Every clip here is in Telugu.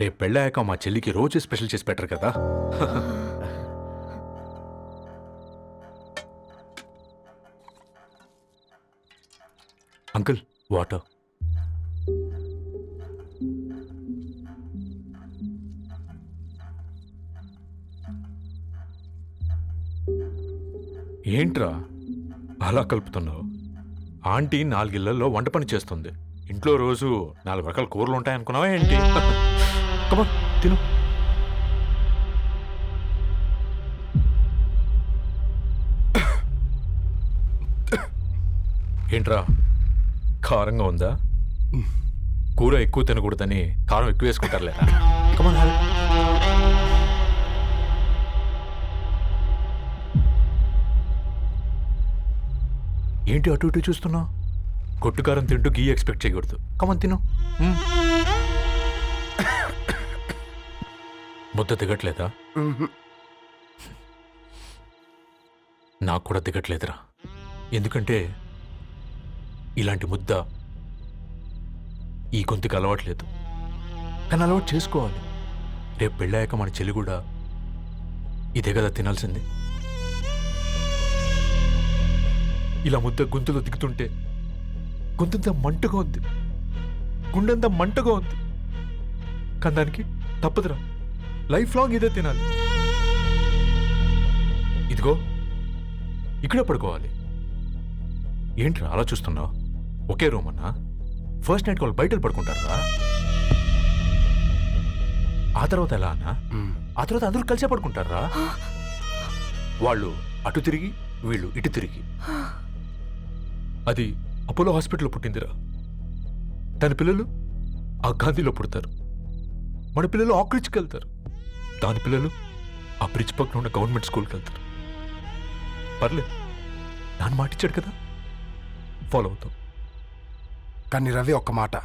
రేపు పెళ్ళాక మా చెల్లికి రోజు స్పెషల్ చేసి పెట్టరు కదా. Uncle water. ఏంట్రా అలా కలుపుతున్నావు? ఆంటీ నాలుగిళ్ళలో వంట పని చేస్తుంది. ఇంట్లో రోజు నాలుగు రకాల కూరలు ఉంటాయనుకున్నావా ఏంటి? కమా తిను. ఏంట్రా? కారంగా ఉందా? కూర ఎక్కువ తినకూడదని కారం ఎక్కువ వేసుకుంటారులే. కమా ఏంటి అటు ఇటు చూస్తున్నావు? కొట్టుకారం తింటూ గీ ఎక్స్పెక్ట్ చేయకూడదు. కమన్ తిను. ముద్ద దిగట్లేదా. నాకు కూడా దిగట్లేదురా. ఎందుకంటే ఇలాంటి ముద్ద ఈ గొంతుకి అలవాట్లేదు. కానీ అలవాటు చేసుకోవాలి. రేపు పెళ్ళాక మన చెల్లి కూడా ఇదే కదా తినాల్సింది. ఇలా ముద్ద గొంతులో దిగుతుంటే గొంతంతా మంటగా ఉంది. గుండెంతా మంటగా ఉంది. కానీ దానికి తప్పదురా. లైఫ్ లాంగ్ ఇదే తినాలి. ఇదిగో ఇక్కడే పడుకోవాలి. ఏంట్రా అలా చూస్తున్నావు? ఒకే రూమ్ అన్నా ఫస్ట్ నైట్ వాళ్ళు బయట పడుకుంటారా ఆ తర్వాత ఎలా అన్నా. ఆ తర్వాత అందరూ కలిసే పడుకుంటారా? వాళ్ళు అటు తిరిగి వీళ్ళు ఇటు తిరిగి. అది అపోలో హాస్పిటల్లో పుట్టిందిరా. దాని పిల్లలు ఆ గాంధీలో పుడతారు. మన పిల్లలు ఆక్రిచ్కి వెళ్తారు. దాని పిల్లలు ఆ బ్రిడ్జ్ పక్కన ఉన్న గవర్నమెంట్ స్కూల్కి వెళ్తారు. పర్లేదు నాన్న మాటిచ్చాడు కదా? ఫాలో అవుతాం. కానీ రవి ఒక్క మాట.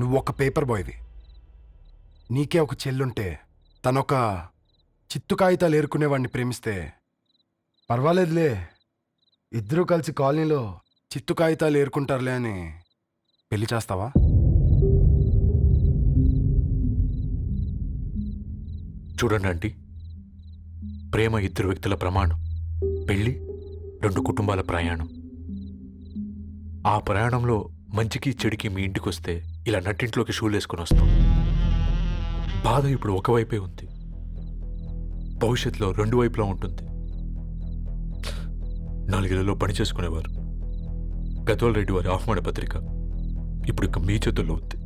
నువ్వు ఒక పేపర్ బాయ్వి. నీకే ఒక చెల్లుంటే తనొక చిత్తు కాగితాలు ఏరుకునేవాడిని ప్రేమిస్తే పర్వాలేదులే. ఇద్దరూ కలిసి కాలనీలో చిత్తు కాగితాలు ఏరుకుంటారులే అని పెళ్ళి చేస్తావా? చూడండి ఆంటీ ప్రేమ ఇద్దరు వ్యక్తుల ప్రమాణం పెళ్ళి రెండు కుటుంబాల ప్రయాణం. ఆ ప్రయాణంలో మంచికి చెడికి మీ ఇంటికి వస్తే ఇలా నట్టింట్లోకి షూలు వేసుకొని వస్తాం. బాధ ఇప్పుడు ఒకవైపే ఉంది. భవిష్యత్తులో రెండు వైపులా ఉంటుంది. నాలుగేళ్ళలో పని చేసుకునేవారు. గద్వాల్ రెడ్డి వారి ఆహ్వాన పత్రిక ఇప్పుడు ఇక మీ చేతుల్లో ఉంది.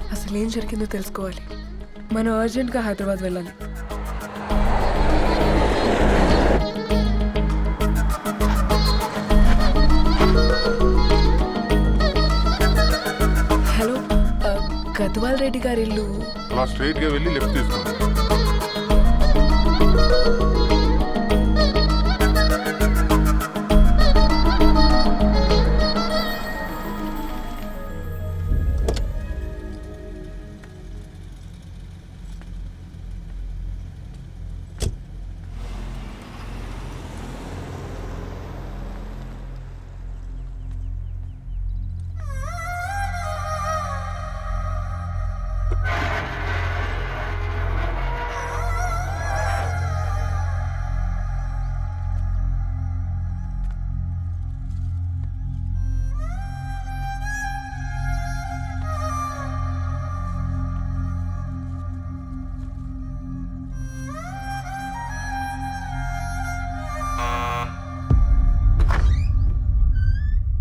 అసలు ఏం జరిగిందో తెలుసుకోవాలి. మనం అర్జెంట్గా హైదరాబాద్ వెళ్ళాలి. హలో ఆ, గద్వాల్ రెడ్డి గారి ఇల్లు అలా వెళ్ళి లెఫ్ట్ తీసుకోండి.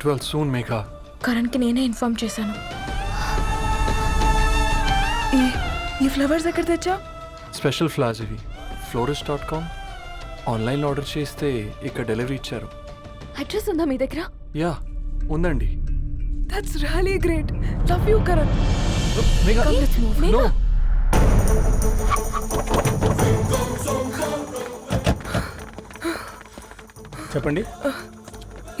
గెట్ వెల్ సూన్ మేఘా కరణ్కి నేనే ఇన్ఫార్మ్ చేశాను. ఈ ఈ ఫ్లవర్స్ ఎక్కడ తెచ్చా? స్పెషల్ ఫ్లాస్ ఇవి. ఫ్లోరిస్ట్ డాట్ కామ్ ఆన్లైన్లో ఆర్డర్ చేస్తే ఇక్కడ డెలివరీ ఇచ్చారు. అడ్రస్ ఉందా మీ దగ్గర? యా ఉందండి. That's really great love you Karan Megha Megha చెప్పండి.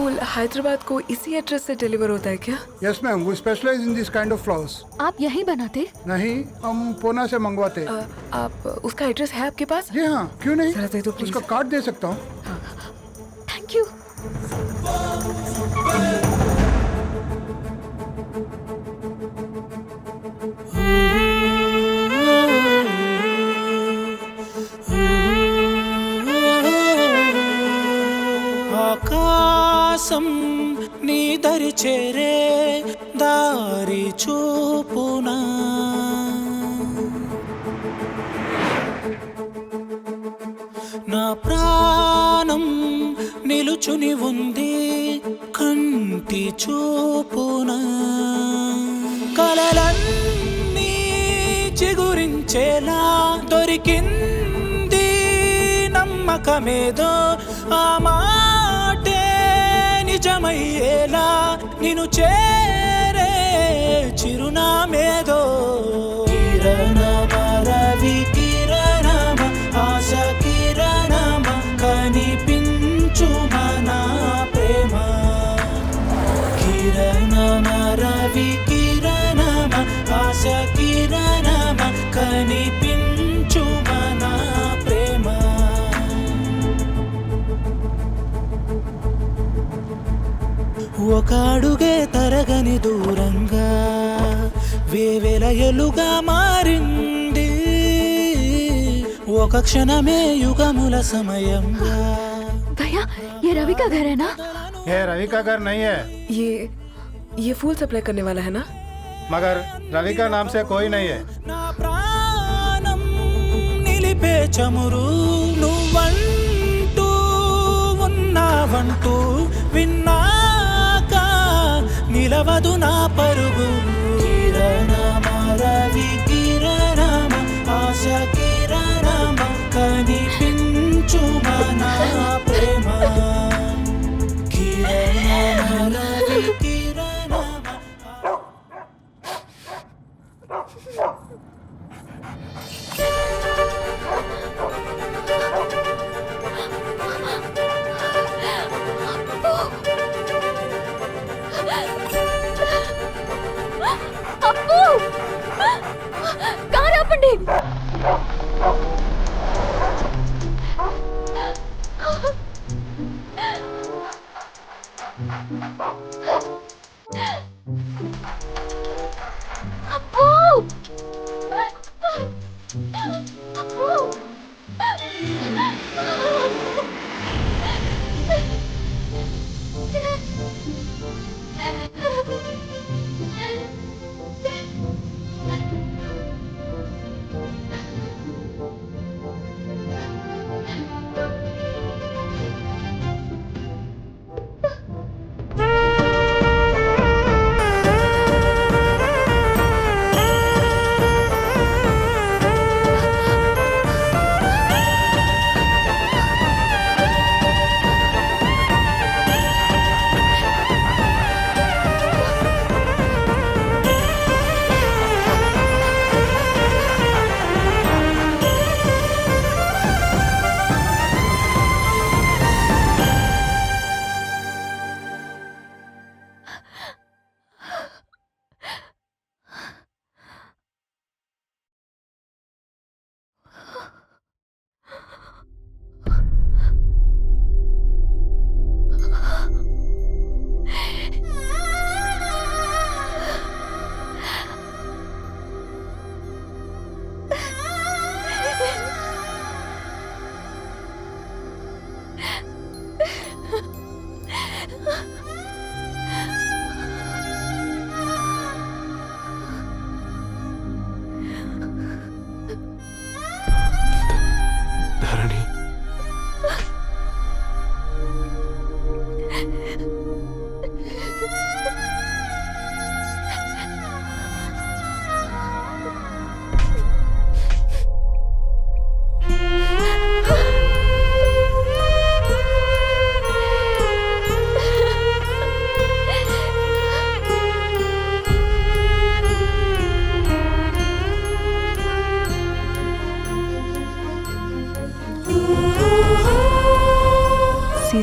फूल हैदराबाद को इसी एड्रेस से डिलीवर होता है क्या? यस मैम वो specialize in this kind of flowers आप यहीं बनाते? नहीं हम पूना से मंगवाते। आ, आप उसका एड्रेस है आपके पास? जी हाँ क्यों नहीं? जरा दे दो, प्लीज़ उसका कार्ड दे सकता हूँ। थैंक यू దొరికింది నమ్మకమేదో ఆ మాటే నిజమయ్యేలా నిన్ను చేరే చిరునామేదో. కిరణమ రవి కిరణమ ఆశ కిరణమ కనిపించు మన ప్రేమ. కిరణమ రవి కిరణమ ఆశ కిరణమ కనిపి ఒక అడుగే తరగని దూరంగా వేవేల ఎలుగా మారింది ఒక క్షణమే యుగముల సమయంగా भैया ये रवि का घर है ना ये रवि का घर नहीं है ये ये फूल सप्लाई करने वाला है ना मगर रवि का नाम से कोई नहीं है నా ప్రాణం నిలిపే చమురు నువ్వంటూ ఉన్నావంటూ విన్నాక నిలవదు నా పరుగు. కిరణమ రవి కిరణమ ఆశ కిరణమ కనిపించుమా?